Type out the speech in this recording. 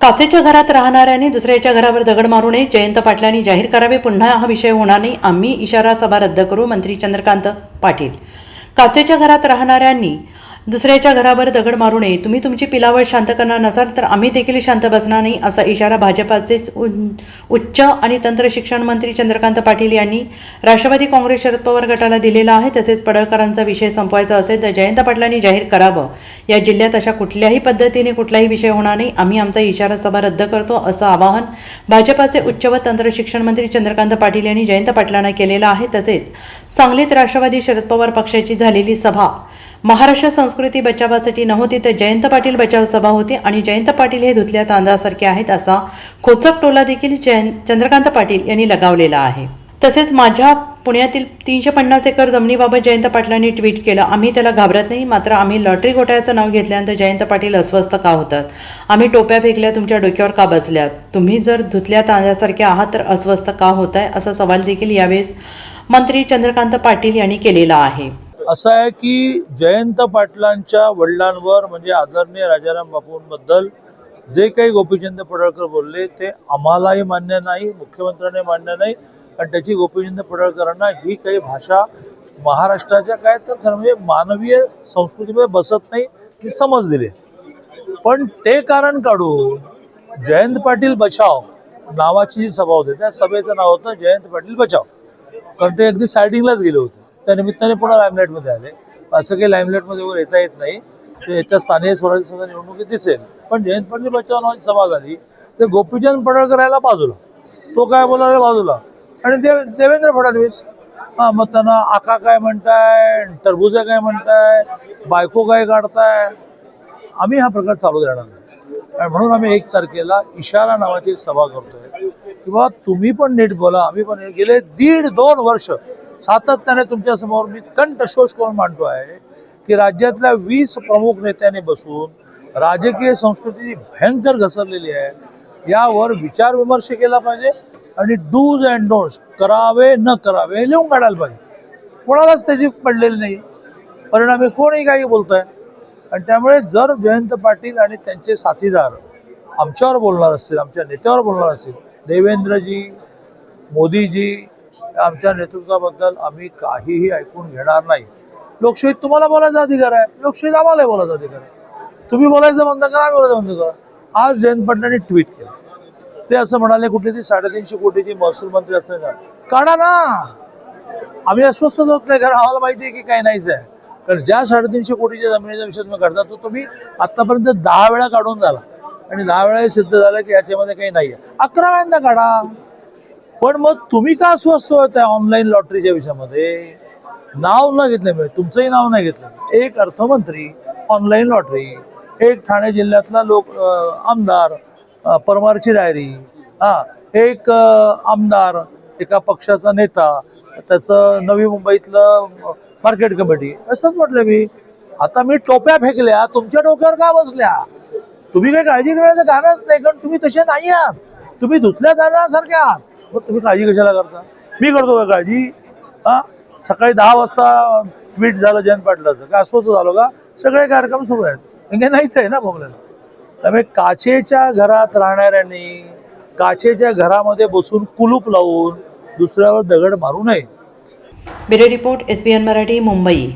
काचेच्या घरात राहणाऱ्यांनी दुसऱ्याच्या घरावर दगड मारू नये. जयंत पाटलांनी जाहीर करावे. पुन्हा हा विषय होणार नाही. आम्ही इशारा सभा रद्द करू मंत्री चंद्रकांत पाटील. काचेच्या घरात राहणाऱ्यांनी दुसऱ्याच्या घरावर दगड मारू नये. तुम्ही तुमची पिलावळ शांत करणार नसाल तर आम्ही देखील शांत बसणार नाही असा इशारा भाजपाचे उच्च आणि तंत्र शिक्षण मंत्री चंद्रकांत पाटील यांनी राष्ट्रवादी काँग्रेस शरद पवार गटाला दिलेला आहे. तसेच पडळकरांचा विषय संपवायचा असेल तर जयंत पाटलांनी जाहीर करावं. या जिल्ह्यात अशा कुठल्याही पद्धतीने कुठलाही विषय होणार नाही. आम्ही आमचा इशारा सभा रद्द करतो असं आवाहन भाजपाचे उच्च व तंत्र शिक्षण मंत्री चंद्रकांत पाटील यांनी जयंत पाटलांना केलेलं आहे. तसेच सांगलीत राष्ट्रवादी शरद पवार पक्षाची झालेली सभा महाराष्ट्र संस्कृती बचावासाठी नव्हती तर जयंत पाटील बचाव सभा होती आणि जयंत पाटील हे धुतल्या तांदळासारखे आहेत असा खोचक टोला देखील चंद्रकांत पाटील यांनी लगावलेला आहे. तसेच माझ्या पुण्यातील तीनशे पन्नास एकर जमिनीबाबत जयंत पाटलांनी ट्विट केलं. आम्ही त्याला घाबरत नाही मात्र आम्ही लॉटरी घोटाळ्याचं नाव घेतल्यानंतर जयंत पाटील अस्वस्थ का होतात? आम्ही टोप्या फेकल्या तुमच्या डोक्यावर का बसल्यात तुम्ही जर धुतल्या तांदळासारखे आहात तर अस्वस्थ का होत आहे असा सवाल देखील यावेळेस मंत्री चंद्रकांत पाटील यांनी केलेला आहे. असं आहे की जयंत पाटलांच्या वडिलांवर म्हणजे आदरणीय राजाराम बापूंबद्दल जे काही गोपीचंद पडळकर बोलले ते आम्हालाही मान्य नाही मुख्यमंत्र्यांनी मान्य नाही. आणि त्याची गोपीचंद पडळकरांना ही काही भाषा महाराष्ट्राच्या काय तर खरं म्हणजे मानवीय संस्कृतीमध्ये बसत नाही ती समज दिली. पण ते कारण काढून जयंत पाटील बचाव नावाची जी सभा होती त्या सभेचं नाव होतं जयंत पाटील बचाव. कारण ते अगदी सायडिंगलाच गेले होते. त्या निमित्ताने पुन्हा लाईमलाईटमध्ये आले. असं काही लाईमलाईटमध्ये वगैरे येता येत नाही. ते येत्या स्थानिक स्वराज्य संस्था निवडणुकीत दिसेल. पण जयंत पाटील बच्चा नावाची सभा झाली ते गोपीचंद पडळकर यायला बाजूला. तो काय बोलायला बाजूला? आणि देव देवेंद्र फडणवीस हां मग त्यांना आका काय म्हणताय टरबुजा काय म्हणताय बायको काय काढताय? आम्ही हा प्रकार चालू देणार नाही. आणि म्हणून आम्ही एक तारखेला इशारा नावाची एक सभा करतोय. किंवा तुम्ही पण नीट बोला आम्ही पण गेले दीड दोन वर्ष सातत्याने तुमच्यासमोर मी कंठशोष करून मांडतो आहे की राज्यातल्या वीस प्रमुख नेत्यांनी बसून राजकीय संस्कृती भयंकर घसरलेली आहे. यावर विचार विमर्श केला पाहिजे आणि डूज अँड डोंट्स करावे न करावे हे लिहून काढायला पाहिजे. कोणालाच त्याची पडलेली नाही. परिणामी कोणही काही बोलत आहे आणि त्यामुळे जर जयंत पाटील आणि त्यांचे साथीदार आमच्यावर बोलणार असतील आमच्या नेत्यावर बोलणार असतील देवेंद्रजी मोदीजी आमच्या नेतृत्वाबद्दल आम्ही काहीही ऐकून घेणार नाही. लोकशाहीत तुम्हाला बोलायचा अधिकार आहे. लोकशाहीत आम्हालाही बोलायचा अधिकार आहे. तुम्ही बोलायचं बंद करा आम्ही बोलायचं बंद करा. आज जयंत पाटलांनी ट्विट केलं. ते असं म्हणाले कुठली ती साडेतीनशे कोटीची महसूल मंत्री असताना काढा ना! आम्ही अस्वस्थ होत नाही कारण आम्हाला माहिती आहे की काही नाहीच आहे. कारण ज्या साडेतीनशे कोटीच्या जमिनीचा विषय तुम्ही काढता तो तुम्ही आतापर्यंत दहा वेळा काढून झाला. आणि दहा वेळा सिद्ध झालं की याच्यामध्ये काही नाही आहे अकरा वेळांना काढा. पण मग तुम्ही का अस्वस्थ होत आहे ऑनलाईन लॉटरीच्या विषयामध्ये? नाव न घेतल्यामुळे म्हणजे, तुमचंही नाव नाही घेतलं म्हणजे. एक अर्थमंत्री ऑनलाईन लॉटरी एक ठाणे जिल्ह्यातला लोक आमदार परमारची डायरी हा एक आमदार एका पक्षाचा नेता त्याचं नवी मुंबईतलं मार्केट कमिटी असंच म्हटलं मी. आता मी टोप्या फेकल्या तुमच्या डोक्यावर का बसल्या? तुम्ही काही काळजी करायचं कारणच नाही कारण तुम्ही तसे नाही आहात. तुम्ही धुतल्या जाण्यासारखे आहात. मग तुम्ही काळजी कशाला करता? मी करतो का काळजी? हां? सकाळी दहा वाजता ट्विट झालं जयंत पाटलाचं. काय अस्वस्थ झालो का? सगळे कार्यक्रम सुरू आहेत. म्हणजे नाहीच आहे ना भोगल्याला त्यामुळे काचेच्या घरात राहणाऱ्यांनी काचेच्या घरामध्ये बसून कुलूप लावून दुसऱ्यावर दगड मारू नये. Bureau report S B N Marathi Mumbai.